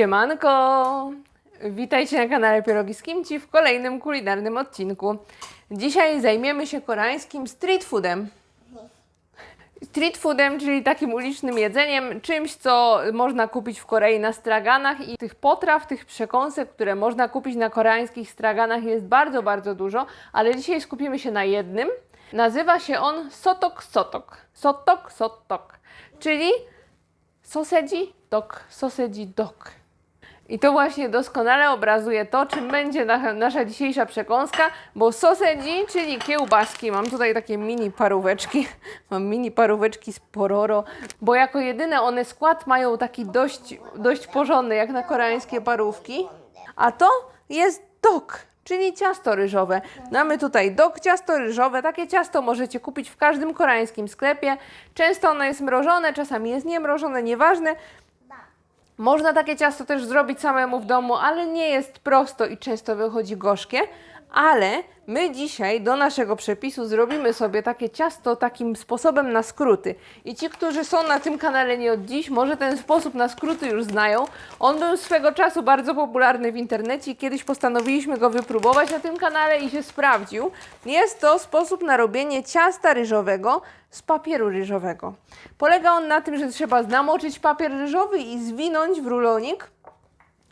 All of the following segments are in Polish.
Siemanko! Witajcie na kanale Pierogi z Kimchi w kolejnym kulinarnym odcinku. Dzisiaj zajmiemy się koreańskim street foodem. Street foodem, czyli takim ulicznym jedzeniem, czymś, co można kupić w Korei na straganach i tych potraw, tych przekąsek, które można kupić na koreańskich straganach jest bardzo, bardzo dużo, ale dzisiaj skupimy się na jednym. Nazywa się on sotok sotok. Sotok sotok, czyli Sosedzi dog, sosedzi dog. I to właśnie doskonale obrazuje to, czym będzie na, nasza dzisiejsza przekąska, bo sosedzi, czyli kiełbaski, mam tutaj takie mini paróweczki, mam mini paróweczki z pororo, bo jako jedyne one skład mają taki dość, dość porządny, jak na koreańskie parówki, a to jest dog, czyli ciasto ryżowe. Mamy tutaj dog ciasto ryżowe. Takie ciasto możecie kupić w każdym koreańskim sklepie. Często ono jest mrożone, czasami jest niemrożone, nieważne. Można takie ciasto też zrobić samemu w domu, ale nie jest prosto i często wychodzi gorzkie. Ale my dzisiaj do naszego przepisu zrobimy sobie takie ciasto takim sposobem na skróty. I ci, którzy są na tym kanale nie od dziś, może ten sposób na skróty już znają. On był swego czasu bardzo popularny w internecie i kiedyś postanowiliśmy go wypróbować na tym kanale i się sprawdził. Jest to sposób na robienie ciasta ryżowego z papieru ryżowego. Polega on na tym, że trzeba namoczyć papier ryżowy i zwinąć w rulonik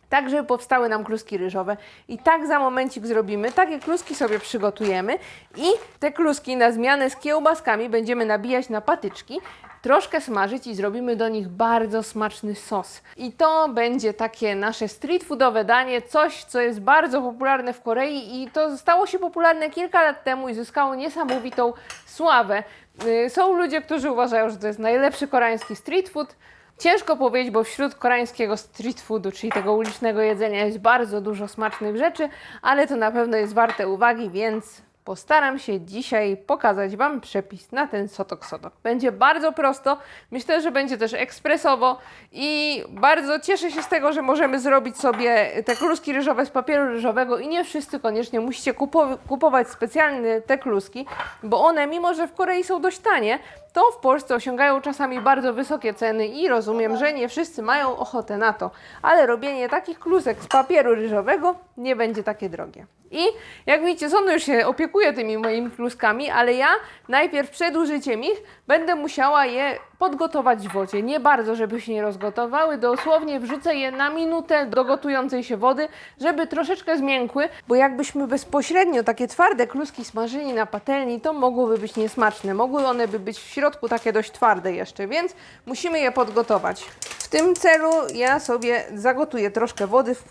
tak, żeby powstały nam kluski ryżowe. I tak za momencik zrobimy. Takie kluski sobie przygotujemy i te kluski na zmianę z kiełbaskami będziemy nabijać na patyczki, troszkę smażyć i zrobimy do nich bardzo smaczny sos. I to będzie takie nasze street foodowe danie, coś, co jest bardzo popularne w Korei i to stało się popularne kilka lat temu i zyskało niesamowitą sławę. Yy, Są ludzie, którzy uważają, że to jest najlepszy koreański street food. Ciężko powiedzieć, bo wśród koreańskiego street foodu, czyli tego ulicznego jedzenia, jest bardzo dużo smacznych rzeczy, ale to na pewno jest warte uwagi, więc postaram się dzisiaj pokazać Wam przepis na ten sotok sotok. Będzie bardzo prosto, myślę, że będzie też ekspresowo i bardzo cieszę się z tego, że możemy zrobić sobie te kluski ryżowe z papieru ryżowego i nie wszyscy koniecznie musicie kupo- kupować specjalne te kluski, bo one, mimo że w Korei są dość tanie, to w Polsce osiągają czasami bardzo wysokie ceny i rozumiem, że nie wszyscy mają ochotę na to, ale robienie takich klusek z papieru ryżowego nie będzie takie drogie. I jak widzicie, Sono już się opiekuje tymi moimi kluskami, ale ja najpierw przed użyciem ich będę musiała je podgotować w wodzie. Nie bardzo, żeby się nie rozgotowały, dosłownie wrzucę je na minutę do gotującej się wody, żeby troszeczkę zmiękły, bo jakbyśmy bezpośrednio takie twarde kluski smażyli na patelni, to mogłyby być niesmaczne. Mogły one by być w środku takie dość twarde jeszcze, więc musimy je podgotować. W tym celu ja sobie zagotuję troszkę wody w,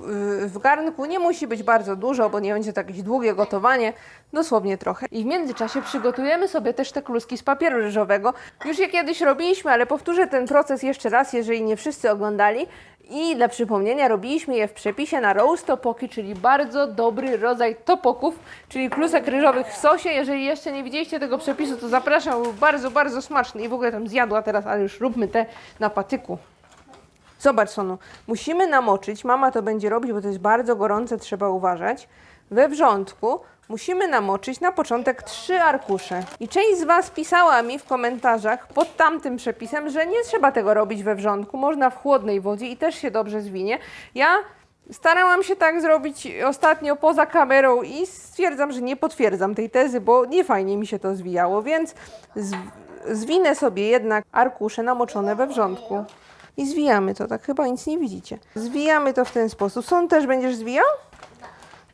w garnku. Nie musi być bardzo dużo, bo nie będzie to jakieś długie gotowanie, dosłownie trochę. I w międzyczasie przygotujemy sobie też te kluski z papieru ryżowego. Już je kiedyś robiliśmy, ale powtórzę ten proces jeszcze raz, jeżeli nie wszyscy oglądali. I dla przypomnienia robiliśmy je w przepisie na roast topoki, czyli bardzo dobry rodzaj topoków, czyli klusek ryżowych w sosie. Jeżeli jeszcze nie widzieliście tego przepisu, to zapraszam, był bardzo, bardzo smaczny i w ogóle tam zjadła teraz, ale już róbmy te na patyku. Zobacz, Sonu, musimy namoczyć, mama to będzie robić, bo to jest bardzo gorące, trzeba uważać. We wrzątku musimy namoczyć na początek trzy arkusze. I część z Was pisała mi w komentarzach pod tamtym przepisem, że nie trzeba tego robić we wrzątku, można w chłodnej wodzie i też się dobrze zwinie. Ja starałam się tak zrobić ostatnio poza kamerą i stwierdzam, że nie potwierdzam tej tezy, bo nie fajnie mi się to zwijało, więc zwinę sobie jednak arkusze namoczone we wrzątku. I zwijamy to, tak chyba nic nie widzicie. Zwijamy to w ten sposób. Są też będziesz zwijał?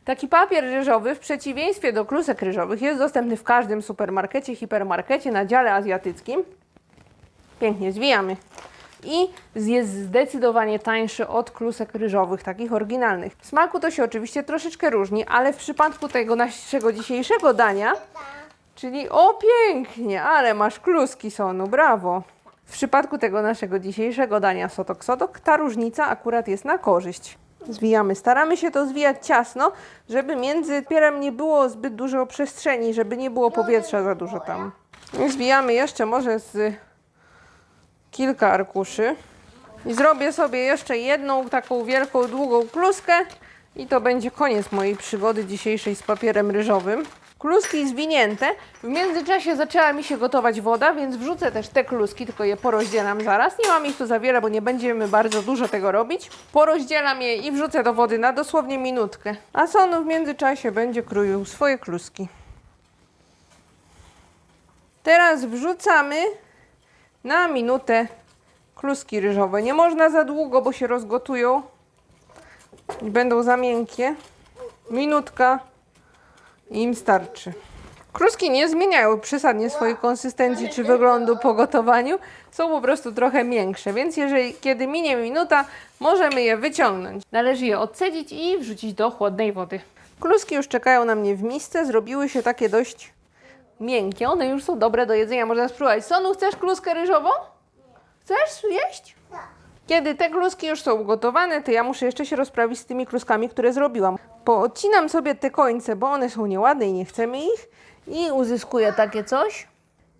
Taki papier ryżowy w przeciwieństwie do klusek ryżowych jest dostępny w każdym supermarkecie, hipermarkecie na dziale azjatyckim. Pięknie zwijamy. I jest zdecydowanie tańszy od klusek ryżowych, takich oryginalnych. W smaku to się oczywiście troszeczkę różni, ale w przypadku tego naszego dzisiejszego dania, czyli o pięknie, ale masz kluski sonu, brawo. W przypadku tego naszego dzisiejszego dania sotok sotok, ta różnica akurat jest na korzyść. Zwijamy. Staramy się to zwijać ciasno, żeby między pierem nie było zbyt dużo przestrzeni, żeby nie było powietrza za dużo tam. Zwijamy jeszcze może z kilka arkuszy. I zrobię sobie jeszcze jedną taką wielką, długą kluskę i to będzie koniec mojej przygody dzisiejszej z papierem ryżowym. Kluski zwinięte. W międzyczasie zaczęła mi się gotować woda, więc wrzucę też te kluski, tylko je porozdzielam zaraz. Nie mam ich tu za wiele, bo nie będziemy bardzo dużo tego robić. Porozdzielam je i wrzucę do wody na dosłownie minutkę. A Sonu w międzyczasie będzie króił swoje kluski. Teraz wrzucamy na minutę kluski ryżowe. Nie można za długo, bo się rozgotują i będą za miękkie. Minutka im starczy. Kluski nie zmieniają przesadnie swojej konsystencji czy wyglądu po gotowaniu. Są po prostu trochę miększe, więc jeżeli kiedy minie minuta, możemy je wyciągnąć. Należy je odcedzić i wrzucić do chłodnej wody. Kluski już czekają na mnie w misce, zrobiły się takie dość miękkie. One już są dobre do jedzenia, można spróbować. Sonu, chcesz kluskę ryżową? Chcesz jeść? Kiedy te kluski już są ugotowane, to ja muszę jeszcze się rozprawić z tymi kluskami, które zrobiłam. Poodcinam sobie te końce, bo one są nieładne i nie chcemy ich. I uzyskuję takie coś.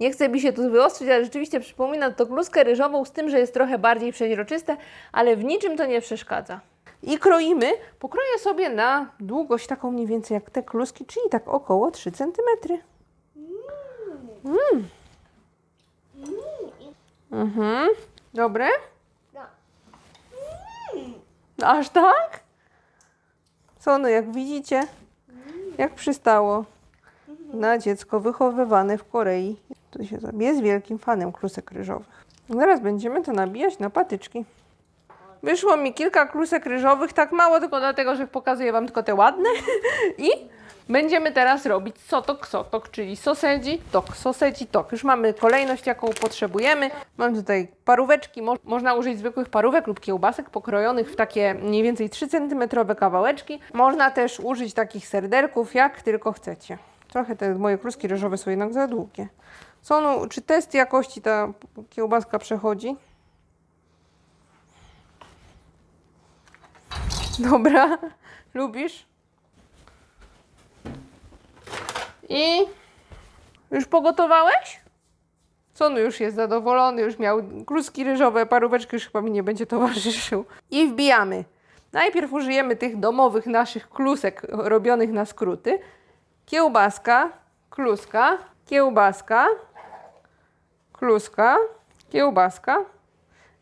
Nie chcę mi się tu wyostrzyć, ale rzeczywiście przypominam to kluskę ryżową z tym, że jest trochę bardziej przeźroczyste, ale w niczym to nie przeszkadza. I kroimy. Pokroję sobie na długość taką mniej więcej jak te kluski, czyli tak około 3 cm. Mm. Mhm. Dobre? Aż tak? Sony, jak widzicie, jak przystało na dziecko wychowywane w Korei. To się zabije. Jest wielkim fanem klusek ryżowych. Zaraz będziemy to nabijać na patyczki. Wyszło mi kilka klusek ryżowych, tak mało tylko dlatego, że pokazuję Wam tylko te ładne. I będziemy teraz robić sotok, sotok, czyli sosedzi, tok, sosedzi, tok. Już mamy kolejność, jaką potrzebujemy. Mam tutaj paróweczki, Mo można użyć zwykłych parówek lub kiełbasek pokrojonych w takie mniej więcej 3 cm kawałeczki. Można też użyć takich serderków, jak tylko chcecie. Trochę te moje kluski ryżowe są jednak za długie. Sonu, czy test jakości ta kiełbaska przechodzi? Dobra, lubisz? I już pogotowałeś? Sonu już jest zadowolony, już miał kluski ryżowe, paróweczki już chyba mi nie będzie towarzyszył. I wbijamy. Najpierw użyjemy tych domowych naszych klusek robionych na skróty. Kiełbaska, kluska, kiełbaska, kluska, kiełbaska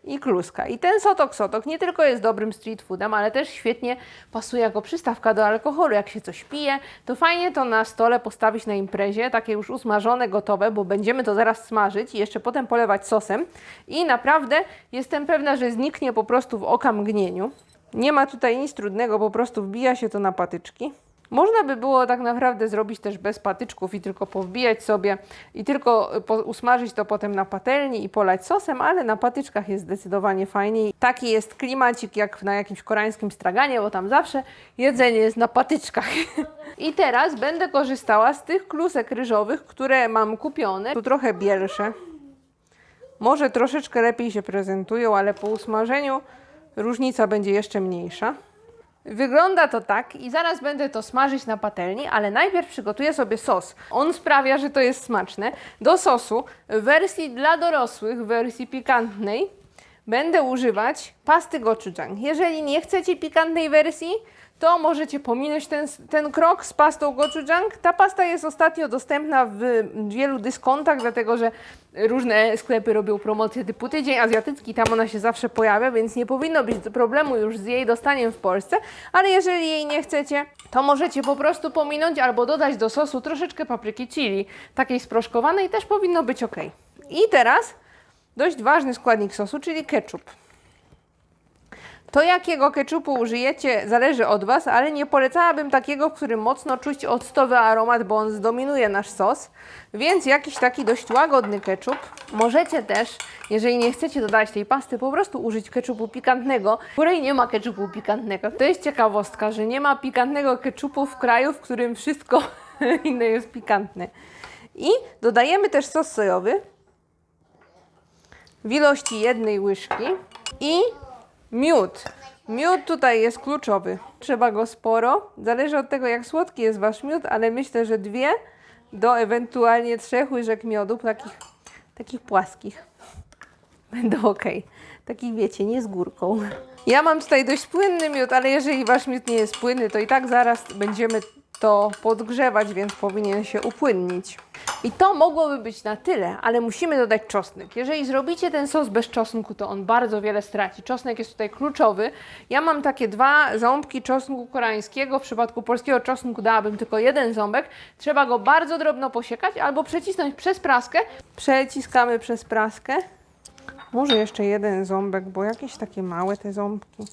i kluska. I ten sotok sotok nie tylko jest dobrym street foodem, ale też świetnie pasuje jako przystawka do alkoholu. Jak się coś pije, to fajnie to na stole postawić na imprezie, takie już usmażone, gotowe, bo będziemy to zaraz smażyć i jeszcze potem polewać sosem. I naprawdę jestem pewna, że zniknie po prostu w oka mgnieniu. Nie ma tutaj nic trudnego, po prostu wbija się to na patyczki. Można by było tak naprawdę zrobić też bez patyczków i tylko powbijać sobie i tylko po, usmażyć to potem na patelni i polać sosem, ale na patyczkach jest zdecydowanie fajniej. Taki jest klimacik jak na jakimś koreańskim straganie, bo tam zawsze jedzenie jest na patyczkach. I teraz będę korzystała z tych klusek ryżowych, które mam kupione. Tu trochę bielsze. Może troszeczkę lepiej się prezentują, ale po usmażeniu różnica będzie jeszcze mniejsza. Wygląda to tak i zaraz będę to smażyć na patelni, ale najpierw przygotuję sobie sos. On sprawia, że to jest smaczne. Do sosu w wersji dla dorosłych, w wersji pikantnej, będę używać pasty gochujang. Jeżeli nie chcecie pikantnej wersji, to możecie pominąć ten, ten krok z pastą gochujang. Ta pasta jest ostatnio dostępna w wielu dyskontach, dlatego że różne sklepy robią promocje typu tydzień azjatycki, tam ona się zawsze pojawia, więc nie powinno być problemu już z jej dostaniem w Polsce, ale jeżeli jej nie chcecie, to możecie po prostu pominąć albo dodać do sosu troszeczkę papryki chili, takiej sproszkowanej, też powinno być ok. I teraz dość ważny składnik sosu, czyli ketchup. To jakiego ketchupu użyjecie zależy od Was, ale nie polecałabym takiego, w którym mocno czuć octowy aromat, bo on zdominuje nasz sos. Więc jakiś taki dość łagodny ketchup. Możecie też, jeżeli nie chcecie dodać tej pasty, po prostu użyć ketchupu pikantnego, w której nie ma ketchupu pikantnego. To jest ciekawostka, że nie ma pikantnego ketchupu w kraju, w którym wszystko inne jest pikantne. I dodajemy też sos sojowy w ilości jednej łyżki i Miód. Miód tutaj jest kluczowy. Trzeba go sporo. Zależy od tego, jak słodki jest wasz miód, ale myślę, że dwie do ewentualnie trzech łyżek miodu, takich, takich płaskich. Będą ok. Takich wiecie, nie z górką. Ja mam tutaj dość płynny miód, ale jeżeli wasz miód nie jest płynny, to i tak zaraz będziemy to podgrzewać, więc powinien się upłynnić. I to mogłoby być na tyle, ale musimy dodać czosnek. Jeżeli zrobicie ten sos bez czosnku, to on bardzo wiele straci. Czosnek jest tutaj kluczowy. Ja mam takie dwa ząbki czosnku koreańskiego. W przypadku polskiego czosnku dałabym tylko jeden ząbek. Trzeba go bardzo drobno posiekać albo przecisnąć przez praskę. Przeciskamy przez praskę. Może jeszcze jeden ząbek, bo jakieś takie małe te ząbki.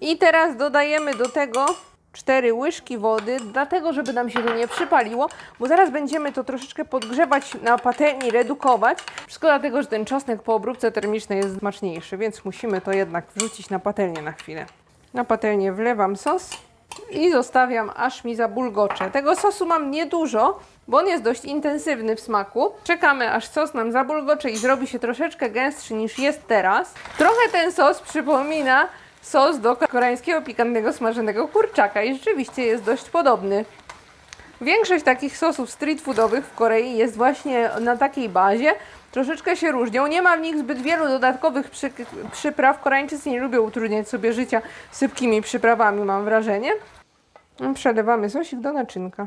I teraz dodajemy do tego 4 łyżki wody, dlatego żeby nam się to nie przypaliło, bo zaraz będziemy to troszeczkę podgrzewać na patelni, redukować. Wszystko dlatego, że ten czosnek po obróbce termicznej jest smaczniejszy, więc musimy to jednak wrzucić na patelnię na chwilę. Na patelnię wlewam sos i zostawiam aż mi zabulgocze. Tego sosu mam niedużo, bo on jest dość intensywny w smaku. Czekamy aż sos nam zabulgocze i zrobi się troszeczkę gęstszy niż jest teraz. Trochę ten sos przypomina sos do koreańskiego pikantnego smażonego kurczaka i rzeczywiście jest dość podobny. Większość takich sosów street foodowych w Korei jest właśnie na takiej bazie. Troszeczkę się różnią. Nie ma w nich zbyt wielu dodatkowych przy, przypraw. Koreańczycy nie lubią utrudniać sobie życia sypkimi przyprawami, mam wrażenie. Przelewamy sosik do naczynka.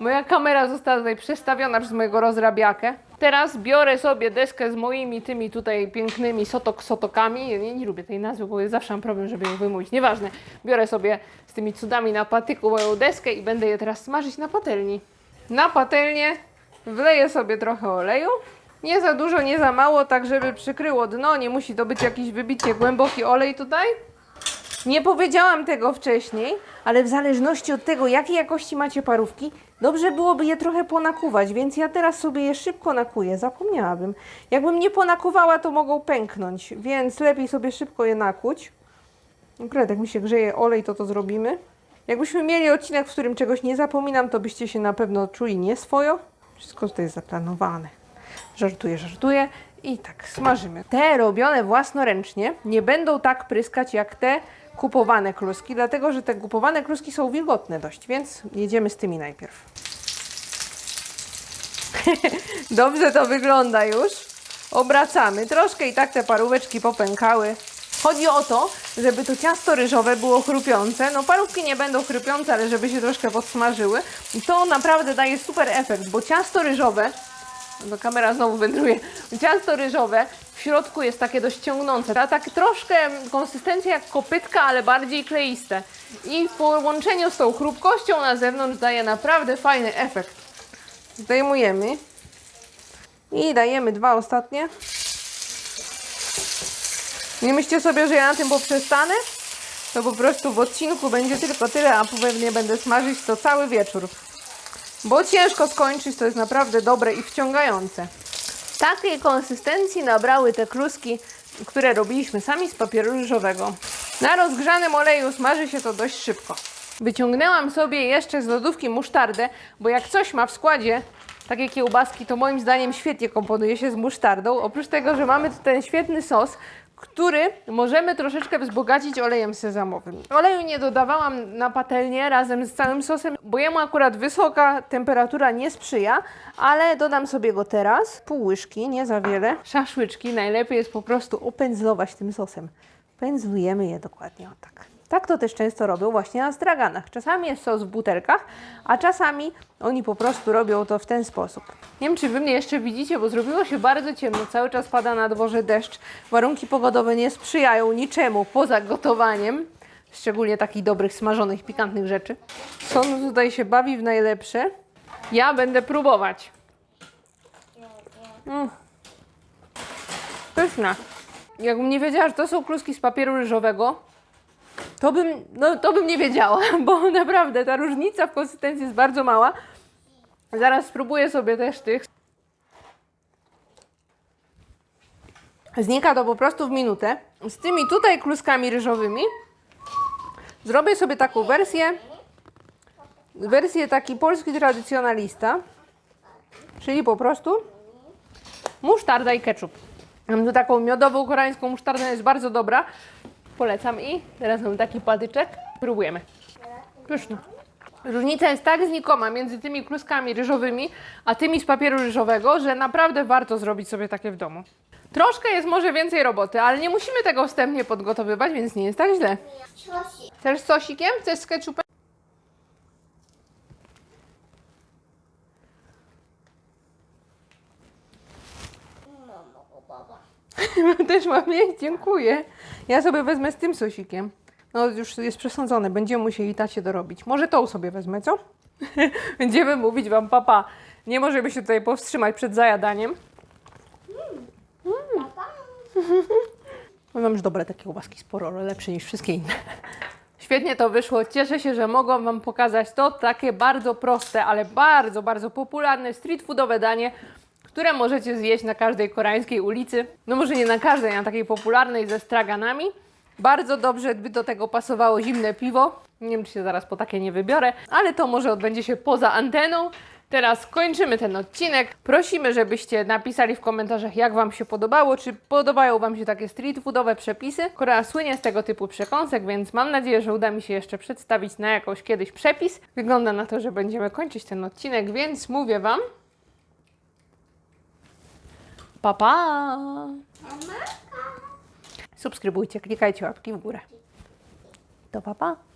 Moja kamera została tutaj przestawiona przez mojego rozrabiakę. Teraz biorę sobie deskę z moimi tymi tutaj pięknymi sotok sotokami. Nie, nie lubię tej nazwy, bo zawsze mam problem, żeby ją wymówić. Nieważne. Biorę sobie z tymi cudami na patyku moją deskę i będę je teraz smażyć na patelni. Na patelnię wleję sobie trochę oleju. Nie za dużo, nie za mało, tak żeby przykryło dno. Nie musi to być jakiś wybicie głęboki olej tutaj. Nie powiedziałam tego wcześniej, ale w zależności od tego, jakiej jakości macie parówki, dobrze byłoby je trochę ponakuwać, więc ja teraz sobie je szybko nakuję. Zapomniałabym. Jakbym nie ponakuwała, to mogą pęknąć, więc lepiej sobie szybko je nakuć. Akurat jak mi się grzeje olej, to to zrobimy. Jakbyśmy mieli odcinek, w którym czegoś nie zapominam, to byście się na pewno czuli nieswojo. Wszystko tutaj jest zaplanowane. Żartuję, żartuję. I tak smażymy. Te robione własnoręcznie nie będą tak pryskać jak te kupowane kluski, dlatego że te kupowane kluski są wilgotne dość, więc jedziemy z tymi najpierw. Dobrze to wygląda już. Obracamy. Troszkę i tak te paróweczki popękały. Chodzi o to, żeby to ciasto ryżowe było chrupiące. No parówki nie będą chrupiące, ale żeby się troszkę podsmażyły. To naprawdę daje super efekt, bo ciasto ryżowe no kamera znowu wędruje. Ciasto ryżowe w środku jest takie dość ciągnące. Ta tak troszkę konsystencja jak kopytka, ale bardziej kleiste. I w połączeniu z tą chrupkością na zewnątrz daje naprawdę fajny efekt. Zdejmujemy. I dajemy dwa ostatnie. Nie myślcie sobie, że ja na tym poprzestanę. To po prostu w odcinku będzie tylko tyle, a pewnie będę smażyć to cały wieczór. Bo ciężko skończyć, to jest naprawdę dobre i wciągające. Takiej konsystencji nabrały te kluski, które robiliśmy sami z papieru ryżowego. Na rozgrzanym oleju smaży się to dość szybko. Wyciągnęłam sobie jeszcze z lodówki musztardę, bo jak coś ma w składzie takie kiełbaski, to moim zdaniem świetnie komponuje się z musztardą. Oprócz tego, że mamy tu ten świetny sos, który możemy troszeczkę wzbogacić olejem sezamowym. Oleju nie dodawałam na patelnię razem z całym sosem, bo jemu akurat wysoka temperatura nie sprzyja, ale dodam sobie go teraz. Pół łyżki, nie za wiele. Szaszłyczki najlepiej jest po prostu opędzlować tym sosem. Pędzlujemy je dokładnie o tak. Tak to też często robią właśnie na straganach. Czasami jest sos w butelkach, a czasami oni po prostu robią to w ten sposób. Nie wiem, czy wy mnie jeszcze widzicie, bo zrobiło się bardzo ciemno. Cały czas pada na dworze deszcz. Warunki pogodowe nie sprzyjają niczemu poza gotowaniem. Szczególnie takich dobrych, smażonych, pikantnych rzeczy. Son tutaj się bawi w najlepsze. Ja będę próbować. Mm. Pyszne. Jakbym nie wiedziała, że to są kluski z papieru ryżowego, to bym, no, to bym nie wiedziała, bo naprawdę ta różnica w konsystencji jest bardzo mała. Zaraz spróbuję sobie też tych. Znika to po prostu w minutę. Z tymi tutaj kluskami ryżowymi zrobię sobie taką wersję, wersję taki polski tradycjonalista, czyli po prostu musztarda i ketchup. Mam tu taką miodową koreańską musztardę, jest bardzo dobra. Polecam i teraz mam taki patyczek. Próbujemy. Pyszne. Różnica jest tak znikoma między tymi kluskami ryżowymi, a tymi z papieru ryżowego, że naprawdę warto zrobić sobie takie w domu. Troszkę jest może więcej roboty, ale nie musimy tego wstępnie podgotowywać, więc nie jest tak źle. Też z sosikiem? Chcesz z ketchupem? Też mam jeść, dziękuję. Ja sobie wezmę z tym sosikiem. No już jest przesądzone, będziemy musieli tacie dorobić. Może tą sobie wezmę, co? Będziemy mówić wam, papa, nie możemy się tutaj powstrzymać przed zajadaniem. No mam już dobre takie łaski sporo, lepsze niż wszystkie inne. Świetnie to wyszło. Cieszę się, że mogłam Wam pokazać to takie bardzo proste, ale bardzo, bardzo popularne street foodowe danie, które możecie zjeść na każdej koreańskiej ulicy. No może nie na każdej, na takiej popularnej ze straganami. Bardzo dobrze by do tego pasowało zimne piwo. Nie wiem, czy się zaraz po takie nie wybiorę, ale to może odbędzie się poza anteną. Teraz kończymy ten odcinek. Prosimy, żebyście napisali w komentarzach, jak Wam się podobało, czy podobają Wam się takie street foodowe przepisy. Korea słynie z tego typu przekąsek, więc mam nadzieję, że uda mi się jeszcze przedstawić na jakąś kiedyś przepis. Wygląda na to, że będziemy kończyć ten odcinek, więc mówię Wam. Pa, pa! Subskrybujcie, klikajcie łapki w górę. To pa, pa!